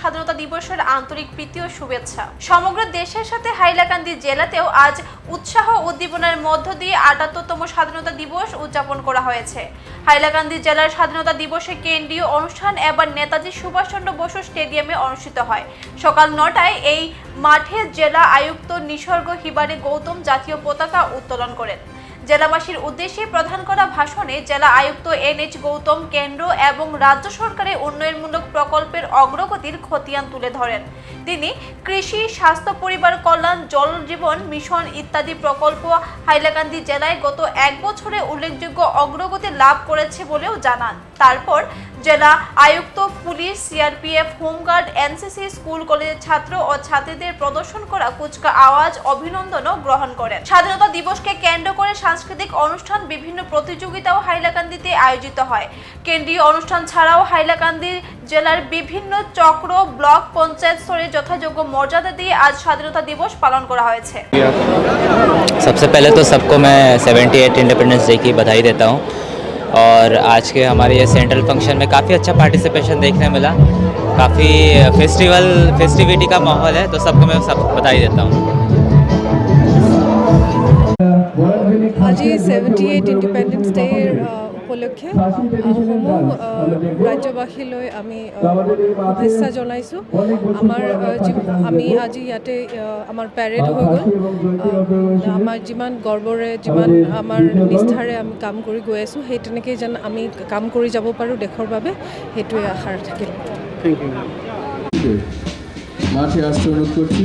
স্বাধীনতা দিবসের আন্তরিক প্রীতি ও শুভেচ্ছা। সমগ্র দেশের সাথে হাইলাকান্দি জেলাতেও আজ উৎসাহ উদ্দীপনার মধ্য দিয়ে আটাত্তরতম স্বাধীনতা দিবস উদযাপন করা হয়েছে। হাইলাকান্দি জেলার স্বাধীনতা দিবসে কেন্দ্রীয় অনুষ্ঠান এবার নেতাজি সুভাষচন্দ্র বসু স্টেডিয়ামে অনুষ্ঠিত হয়। সকাল নটায় এই মাঠে জেলা আয়ুক্ত নিসর্গ হিবারে গৌতম জাতীয় পতাকা উত্তোলন করেন। জেলাবাসীর উদ্দেশ্যে প্রধান করা ভাষণে জেলা আয়ুক্ত এন এইচ গৌতম কেন্দ্র এবং রাজ্য সরকারের উন্নয়নমূলক প্রকল্পের অগ্রগতির খতিয়ান তুলে ধরেন। তিনি কৃষি, স্বাস্থ্য, পরিবার কল্যাণ, জল জীবন মিশন ইত্যাদি প্রকল্প হাইলাকান্দি জেলায় গত এক বছরে উল্লেখযোগ্য অগ্রগতি লাভ করেছে বলেও জানান। তারপর জেলা আয়ুক্ত police CRPF home guard NCC school কলেজের ছাত্র ও ছাত্রীদের প্রদর্শন করা কুচকা আওয়াজ অভিনন্দনও গ্রহণ করেন স্বাধীনতা দিবসকে কেন্দ্র করে সাংস্কৃতিক অনুষ্ঠান বিভিন্ন প্রতিযোগিতাও হাইলাকান্দিতে আয়োজিত হয় কেন্দ্রীয় অনুষ্ঠান ছাড়াও হাইলাকান্দি জেলার বিভিন্ন চক্র ব্লক পঞ্চায়েত স্তরে যথাযোগ্য মর্যাদা দিয়ে আজ স্বাধীনতা দিবস পালন করা হয়েছে सबसे पहले तो सबको मैं 78 इंडिपेंडेंस डे की बधाई देता हूँ और आज के हमारे ये सेंट्रल फ़ंक्शन में काफ़ी अच्छा पार्टिसिपेशन देखने मिला। काफ़ी फेस्टिवल फेस्टिविटी का माहौल है तो सबको मैं सब बता ही देता हूँ। आज सेवेंटी एट इंडिपेंडेंस डे উপলক্ষে সমূহ ৰাজ্যবাসীলৈ আমি শুভেচ্ছা জনাইছোঁ। আমাৰ আমি আজি ইয়াতে আমাৰ পেৰেড হৈ গ'ল। আমাৰ যিমান গৰ্বৰে যিমান আমাৰ নিষ্ঠাৰে আমি কাম কৰি গৈ আছোঁ সেই তেনেকেই যেন আমি কাম কৰি যাব পাৰোঁ দেশৰ বাবে সেইটোৱে আশা থাকিল। মাঠে আসতে অনুরোধ করছি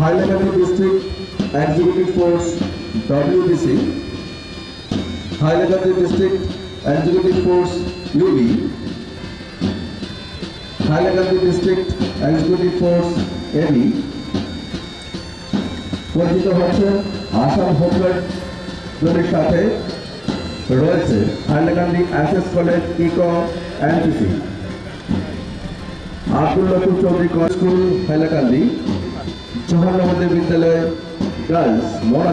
Hailakandi district executive force WDC Hailakandi district executive force UB Hailakandi district executive force AB পরিচিত হচ্ছে আসাম হোমগার্ড সাথে রয়েছে হাইলাকান্দি অ্যাসেস কলেজ, ইকো এনসিসি আব্দুল লতুফ চৌধুরী স্কুল হাইলাকান্দি জওহরলাল বিদ্যালয় গার্লস মরা